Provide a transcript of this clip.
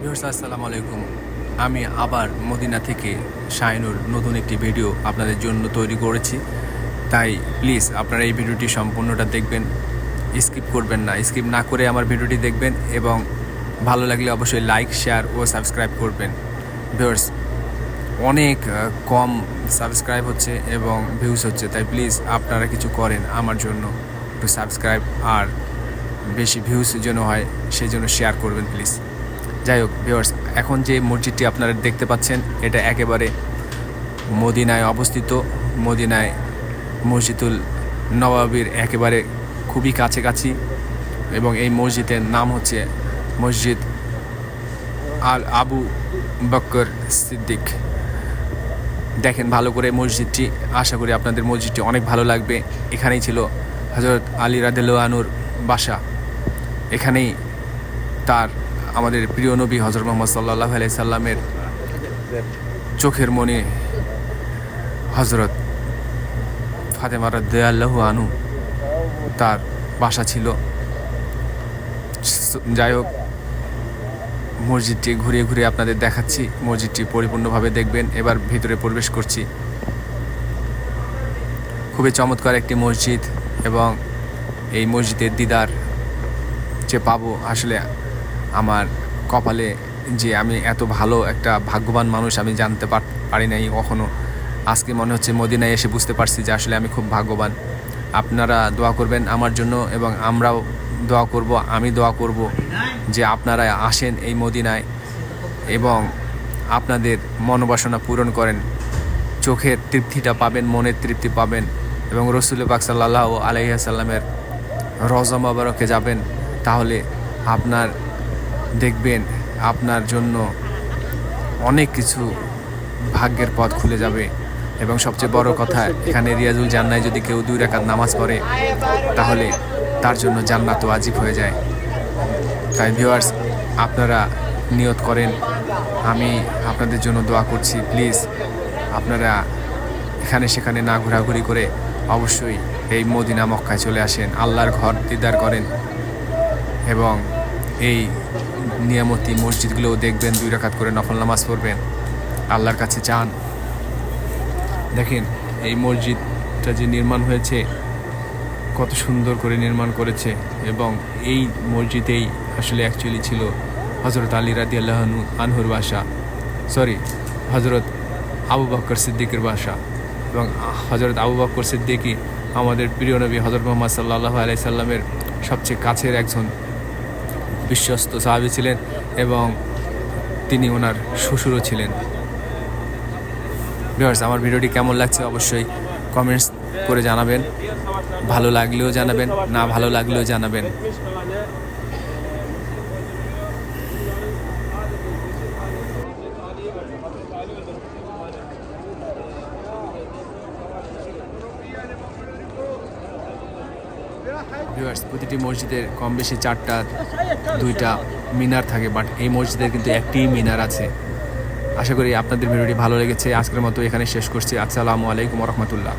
Viewers আসসালামু আলাইকুম। আমি আবার মদিনা থেকে শাইনুর নতুন একটি ভিডিও আপনাদের জন্য তৈরি করেছি। তাই প্লিজ আপনারা এই ভিডিওটি সম্পূর্ণটা দেখবেন। স্কিপ করবেন না, স্কিপ না করে আমার ভিডিওটি দেখবেন এবং ভালো লাগলে অবশ্যই লাইক শেয়ার ও সাবস্ক্রাইব করবেন। ভিউয়ার্স অনেক কম সাবস্ক্রাইব হচ্ছে এবং ভিউজ হচ্ছে, তাই প্লিজ আপনারা কিছু করেন আমার জন্য। একটু সাবস্ক্রাইব আর বেশি ভিউজ যেন হয় সেই জন্য শেয়ার করবেন প্লিজ যাই হোক ভিউয়ার্স এখন যে মসজিদটি আপনারা দেখতে পাচ্ছেন, এটা একেবারে মদিনায় অবস্থিত। মদিনায় মসজিদুল নবাবির একেবারে খুবই কাছাকাছি এবং এই মসজিদের নাম হচ্ছে মসজিদ আল আবু বক্কর সিদ্দিক। দেখেন ভালো করে মসজিদটি, আশা করি আপনাদের মসজিদটি অনেক ভালো লাগবে। এখানেই ছিল হজরত আলী রাদেলানুর বাসা। এখানেই তার আমাদের প্রিয় নবী হজরত মোহাম্মদ সাল্লাহ আলাই সাল্লামের চোখের মনে হজরত ফাতেমা রদ্দাল্লাহু আনু তার বাসা ছিল। যাই হোক, মসজিদটি ঘুরিয়ে ঘুরিয়ে আপনাদের দেখাচ্ছি। মসজিদটি পরিপূর্ণভাবে দেখবেন। এবার ভিতরে প্রবেশ করছি। খুবই চমৎকার একটি মসজিদ এবং এই মসজিদের দিদার যে পাবো, আসলে আমার কপালে যে আমি এত ভালো একটা ভাগ্যবান মানুষ আমি জানতে পার- নাই কখনো। আজকে মনে হচ্ছে মদিনায় এসে বুঝতে পারছি যে আসলে আমি খুব ভাগ্যবান। আপনারা দোয়া করবেন আমার জন্য এবং আমরাও দোয়া করব, আমি দোয়া করব যে আপনারা আসেন এই মদিনায় এবং আপনাদের মনোবাসনা পূরণ করেন। চোখের তৃপ্তিটা পাবেন, মনের তৃপ্তি পাবেন এবং রসুল পাক সাল্লাহ আলাইসাল্লামের রজা মোবারকে যাবেন, তাহলে আপনার দেখবেন আপনার জন্য অনেক কিছু ভাগ্যের পথ খুলে যাবে। এবং সবচেয়ে বড় কথা, এখানে রিয়াজুল জান্নায় যদি কেউ দুই রাকাত নামাজ পড়ে, তাহলে তার জন্য জান্নাত ওয়াজিব হয়ে যায়। তাই ভিউয়ার্স আপনারা নিয়ত করেন, আমি আপনাদের জন্য দোয়া করছি প্লিজ আপনারা এখানে সেখানে না ঘোরাঘুরি করে অবশ্যই এই মদিনা মক্কায় চলে আসেন, আল্লাহর ঘর দিদার করেন। এবং এই নিয়ামতি মসজিদগুলোও দেখবেন, দুই রাকাত করে নফল নামাজ পড়বেন। আল্লাহর কাছে চান। দেখেন, এই মসজিদটা যে নির্মাণ হয়েছে, কত সুন্দর করে নির্মাণ করেছে এবং এই মসজিদেই আসলে অ্যাকচুয়ালি ছিল হজরত আলী রাদি আল্লাহ আনহুর বাসা। সরি হজরত আবু বক্কর সিদ্দিকের বাসা এবং হজরত আবু বক্কর সিদ্দিকই আমাদের প্রিয় নবী হজরত মোহাম্মদ সাল্লাহ আলাই সাল্লামের সবচেয়ে কাছের একজন বিশ্বস্ত সাহাবি ছিলেন এবং তিনি ওনার শ্বশুরও ছিলেন। ভিউয়ার্স, আমার ভিডিওটি কেমন লাগছে অবশ্যই কমেন্টস করে জানাবেন। ভালো লাগলেও জানাবেন, না ভালো লাগলেও জানাবেন। ভিউয়ার্স প্রতিটি মসজিদের কম বেশি চারটা, দুইটা মিনার থাকে বাট এই মসজিদের কিন্তু একটি মিনার আছে। আশা করি আপনাদের ভিডিওটি ভালো লেগেছে। আজকের মতো এখানে শেষ করছি। আসসালামু আলাইকুম রহমতুল্লাহ।